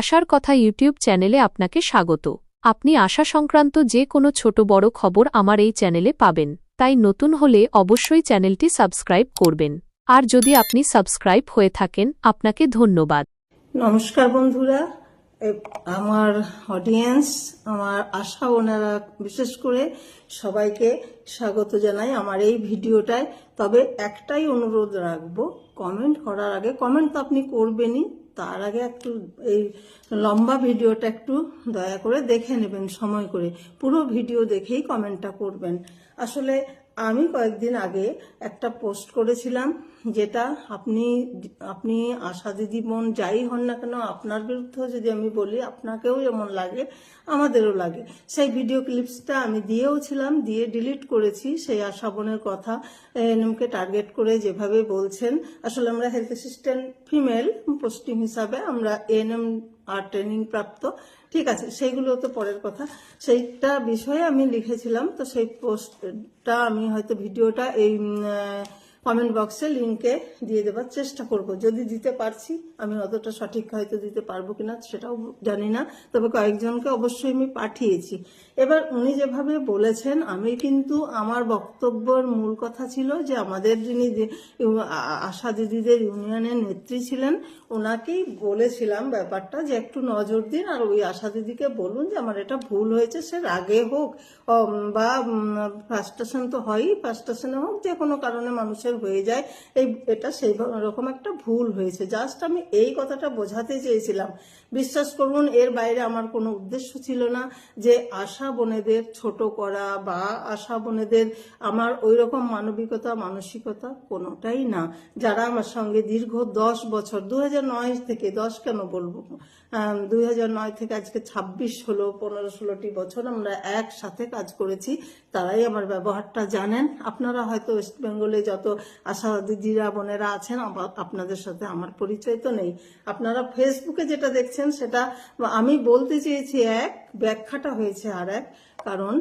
আশার কথা ইউটিউব চ্যানেলে আপনাকে স্বাগত। আপনি আশা সংক্রান্ত যে কোনো ছোট বড় খবর আমার এই চ্যানেলে পাবেন, তাই নতুন হলে অবশ্যই চ্যানেলটি সাবস্ক্রাইব করবেন। আর যদি আপনি সাবস্ক্রাইব হয়ে থাকেন, আপনাকে ধন্যবাদ। নমস্কার বন্ধুরা। আমার অডিয়েন্স আমার আশা ওনারা বিশেষ করে সবাইকে স্বাগত জানাই আমার এই ভিডিওটায়। তবে একটাই অনুরোধ রাখব কমেন্ট করার আগে কমেন্ট তো আপনি করবেনই। তার আগে একটু এই লম্বা ভিডিওটা একটু দয়া করে দেখে নেবেন, সময় করে। পুরো ভিডিও দেখেই কমেন্টটা করবেন। আসলে আমি কয়েকদিন আগে একটা পোস্ট করেছিলাম যেটা আপনি আপনি আশা দিদি বোন যাই হন না কেন, আপনার বিরুদ্ধেও যদি আমি বলি, আপনাকেও যেমন লাগে, আমাদেরও লাগে। সেই ভিডিও ক্লিপসটা আমি দিয়েও ছিলাম, দিয়ে ডিলিট করেছি সেই আশা বোনের কথা এনএমকে টার্গেট করে যেভাবে বলছেন। আসলে আমরা হেলথ অ্যাসিস্ট্যান্ট ফিমেল পোস্টিং হিসাবে আমরা এএনএম আর ট্রেনিং প্রাপ্ত। ঠিক আছে, সেইগুলো তো পরের কথা। সেইটা বিষয়ে আমি লিখেছিলাম, তো সেই পোস্টটা আমি হয়তো ভিডিওটা এই কমেন্ট বক্সে লিঙ্কে দিয়ে দেওয়ার চেষ্টা করব। যদি দিতে পারছি, আমি অতটা সঠিক হয়তো দিতে পারব কিনা সেটাও জানি না, তবে কয়েকজনকে অবশ্যই আমি পাঠিয়েছি। এবার উনি যেভাবে বলেছেন, আমি কিন্তু আমার বক্তব্যের মূল কথা ছিল যে আমাদের যিনি আশা দিদিদের ইউনিয়নের নেত্রী ছিলেন ওনাকেই বলেছিলাম ব্যাপারটা যে একটু নজর দিন আর ওই আশা দিদিকে বলুন যে আমার এটা ভুল হয়েছে, সে রাগে হোক বা ফ্রাস্ট্রেশন তো হয়ই ফ্রাস্ট্রেশনে হোক, যে কোনো কারণে মানুষের হয়ে যায়, এই এটা সেই রকম একটা ভুল হয়েছে। জাস্ট আমি এই কথাটা বোঝাতে চেয়েছিলাম। বিশ্বাস করুন, এর বাইরে আমার কোনো উদ্দেশ্য ছিল না যে আশা বোনেদের ছোট করা বা আশা বোনেদের আমার ওই রকম মানবিকতা, মানসিকতা কোনোটাই না। যারা আমার সঙ্গে দীর্ঘ দশ বছর দু থেকে, দশ কেন বলব? দুই থেকে আজকে ছাব্বিশ হলো, পনেরো ষোলোটি বছর আমরা একসাথে কাজ করেছি। তারাই আমার ব্যবহারটা জানেন। আপনারা হয়তো ওয়েস্ট বেঙ্গলে যত আশা দিদিরা, বোনেরা আছেন আপনাদের সাথে আমার পরিচয় তো নেই। আপনারা ফেসবুকে যেটা দেখছেন, সেটা আমি বলতে চেয়েছি এক, ব্যাখ্যাটা হয়েছে আর এক, কারণ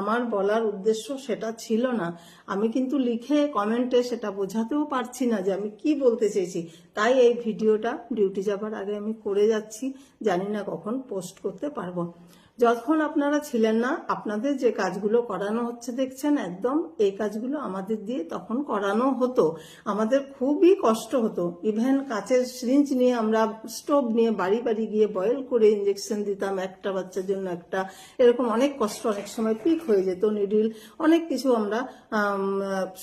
আমার বলার উদ্দেশ্য সেটা ছিল না। আমি কিন্তু লিখে কমেন্টে সেটা বোঝাতেও পারছি না যে আমি কি বলতে চেয়েছি। তাই এই ভিডিওটা ডিউটি যাবার আগে আমি করে যাচ্ছি। জানি না কখন পোস্ট করতে পারব। যখন আপনারা ছিলেন না, আপনাদের যে কাজগুলো করানো হচ্ছে দেখছেন একদম, এই কাজগুলো আমাদের দিয়ে তখন করানো হতো। আমাদের খুবই কষ্ট হতো। ইভেন কাচের সিরিঞ্জ নিয়ে আমরা স্টোভ নিয়ে বাড়ি বাড়ি গিয়ে বয়েল করে ইঞ্জেকশন দিতাম একটা বাচ্চার জন্য একটা। এরকম অনেক কষ্ট অনেক সময় পিক হয়ে যেত নিডিল অনেক কিছু আমরা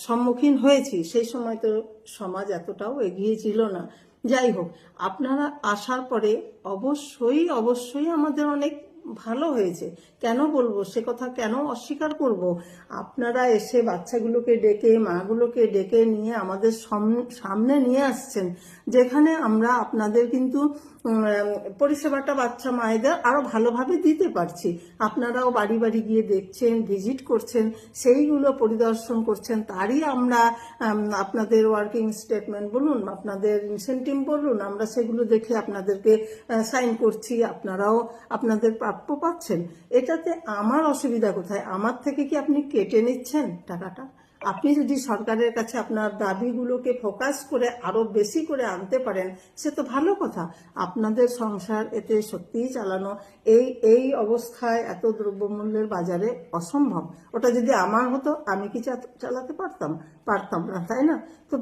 সম্মুখীন হয়েছি। সেই সময় তো সমাজ এতটাও এগিয়ে ছিল না। যাই হোক, আপনারা আসার পরে অবশ্যই অবশ্যই আমাদের অনেক ভালো হয়েছে। কেন বলব? সে কথা কেন অস্বীকার করব? আপনারা এসে বাচ্চাগুলোকে ডেকে, মাগুলোকে ডেকে নিয়ে আমাদের সাম- সামনে নিয়ে আসছেন, যেখানে আমরা আপনাদের কিন্তু পরিষেবাটা বাচ্চা মায়েদের আরও ভালোভাবে দিতে পারছি। আপনারাও বাড়ি বাড়ি গিয়ে দেখছেন, ভিজিট করছেন, সেইগুলো পরিদর্শন করছেন, তারই আমরা আপনাদের ওয়ার্কিং স্টেটমেন্ট বলুন, আপনাদের ইনসেন্টিভ বলুন, আমরা সেগুলো দেখে আপনাদেরকে সাইন করছি। আপনারাও, আপনাদের প্রাপ্য পাচ্ছেন এটাতে আমার অসুবিধা কোথায়? আমার থেকে কি আপনি কেটে নিচ্ছেন টাকাটা? আপনি যদি সরকারের কাছে আপনার দাবিগুলোকে ফোকাস করে আরও বেশি করে আনতে পারেন, সে তো ভালো কথা। আপনাদের সংসার এতে সত্যিই চালানো, এই এই অবস্থায় এত দ্রব্যমূল্যের বাজারে অসম্ভব। ওটা যদি আমার হতো, আমি কি চালাতে পারতাম? পারতাম না, তাই না? তো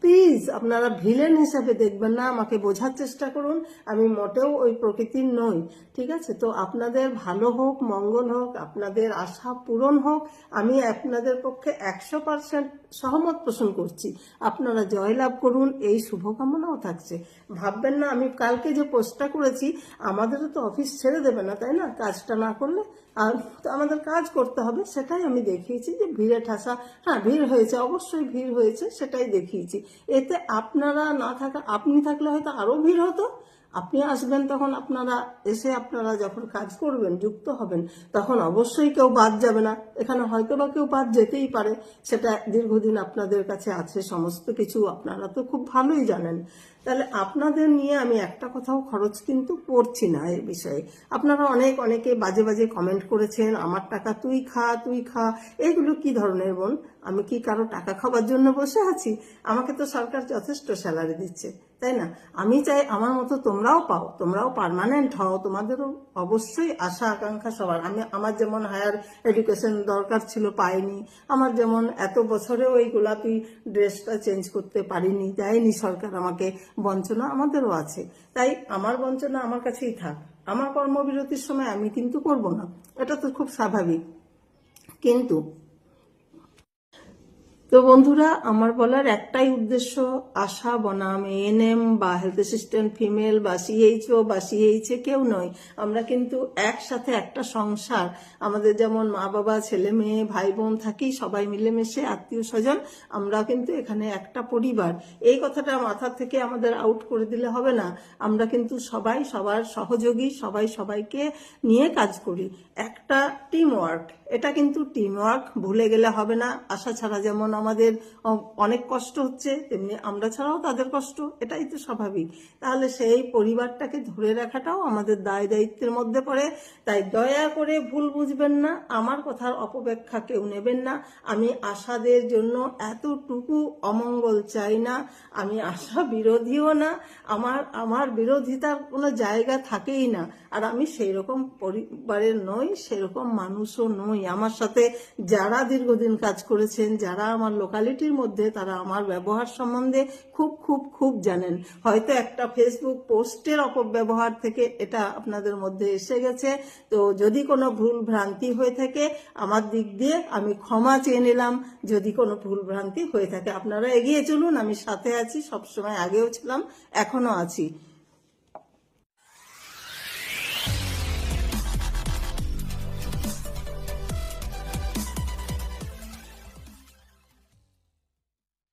প্লিজ আপনারা ভিলেন হিসাবে দেখবেন না, আমাকে বোঝার চেষ্টা করুন। আমি মোটেও ওই প্রকৃতির নই, ঠিক আছে? তো আপনাদের ভালো হোক, মঙ্গল হোক, আপনাদের আশা পূরণ হোক, আমি আপনাদের পক্ষে একশো পার্সেন্ট সহমত পোষণ করছি। আপনারা জয়লাভ করুন, এই শুভকামনাও থাকছে। ভাববেন না, আমি কালকে যে পোস্টটা করেছি, আমাদেরও তো অফিস ছেড়ে দেবে না, তাই না? কাজটা না করলে আর আমাদের কাজ করতে হবে, সেটাই আমি দেখিয়েছি যে ভিড়ে ঠাসা। হ্যাঁ ভিড় হয়েছে, অবশ্যই ভিড় হয়েছে, সেটাই দেখিয়েছি। এতে আপনারা না থাকা, আপনি থাকলে হয়তো আরও ভিড় হতো আপনি আসবেন তখন আপনারা এসে আপনারা যখন কাজ করবেন, যুক্ত হবেন, তখন অবশ্যই কেউ বাদ যাবে না। এখানে হয়তো বা কেউ বাদ যেতেই পারে। সেটা দীর্ঘদিন আপনাদের কাছে আছে, সমস্ত কিছু আপনারা তো খুব ভালোই জানেন। তাহলে আপনাদের নিয়ে আমি একটা কথাও খরচ কিন্তু করছি না এই বিষয়ে। আপনারা অনেক, অনেকে বাজে বাজে কমেন্ট করেছেন, আমার টাকা তুই খা তুই খা। এগুলো কি ধরনের বোন? আমি কি কারও টাকা খাবার জন্য বসে আছি? আমাকে তো সরকার যথেষ্ট স্যালারি দিচ্ছে, তাই না? আমি চাই আমার মতো তোমরাও পাও, তোমরাও পার্মানেন্ট হও, তোমাদেরও অবশ্যই আশা, আকাঙ্ক্ষা সবার। আমি, আমার যেমন হায়ার এডুকেশন দরকার ছিল পাইনি, আমার যেমন এত বছরেও ওই গোলাপি ড্রেসটা চেঞ্জ করতে পারিনি দেয়নি সরকার আমাকে, বঞ্চনা আমাদেরও আছে। তাই আমার বঞ্চনা আমার কাছেই থাক। আমার কর্মবিরতির সময় আমি কিন্তু করব না, এটা তো খুব স্বাভাবিক। কিন্তু তো বন্ধুরা, আমার বলার একটাই উদ্দেশ্য, আশা, বনাম এএনএম বা হেলথ অ্যাসিস্ট্যান্ট ফিমেল বা সিএইচও বা সিএইচএ কেউ নয়। আমরা কিন্তু একসাথে একটা সংসার। আমাদের যেমন মা বাবা, ছেলে মেয়ে, ভাই বোন থাকি, সবাই মিলেমিশে আত্মীয় স্বজন আমরা কিন্তু এখানে একটা পরিবার। এই কথাটা মাথা থেকে আমাদের আউট করে দিলে হবে না। আমরা কিন্তু সবাই সবার সহযোগী, সবাই সবাইকে নিয়ে কাজ করি। একটা টিম ওয়ার্ক এটা কিন্তু টিম ওয়ার্ক ভুলে গেলে হবে না। আশা ছাড়া যেমন আমাদের অনেক কষ্ট হচ্ছে, তেমনি আমরা ছাড়াও তাদের কষ্ট, এটাই তো স্বাভাবিক। তাহলে সেই পরিবারটাকে ধরে রাখাটাও আমাদের দায় দায়িত্বের মধ্যে পড়ে। তাই দয়া করে ভুল বুঝবেন না, আমার কথার অপব্যাখ্যা কেউ নেবেন না। আমি আশাদের জন্য এতটুকু অমঙ্গল চাই না, আমি আশা বিরোধীও না, আমার আমার বিরোধিতার কোনো জায়গা থাকেই না। আর আমি সেই রকম পরিবারের নই সেরকম মানুষও নই। আমার সাথে যারা দীর্ঘদিন কাজ করেছেন, যারা আমার লোকালিটির মধ্যে তারা আমার ব্যবহার সম্বন্ধে খুব খুব খুব জানেন। হয়তো একটা ফেসবুক পোস্টের অপব্যবহার থেকে এটা আপনাদের মধ্যে এসে গেছে। তো যদি কোনো ভুল ভ্রান্তি হয়ে থাকে, আমার দিক দিয়ে আমি ক্ষমা চেয়ে নিলাম। যদি কোনো ভুল ভ্রান্তি হয়ে থাকে, আপনারা এগিয়ে চলুন। আমি সাথে আছি, সবসময় আগেও ছিলাম এখনও আছি।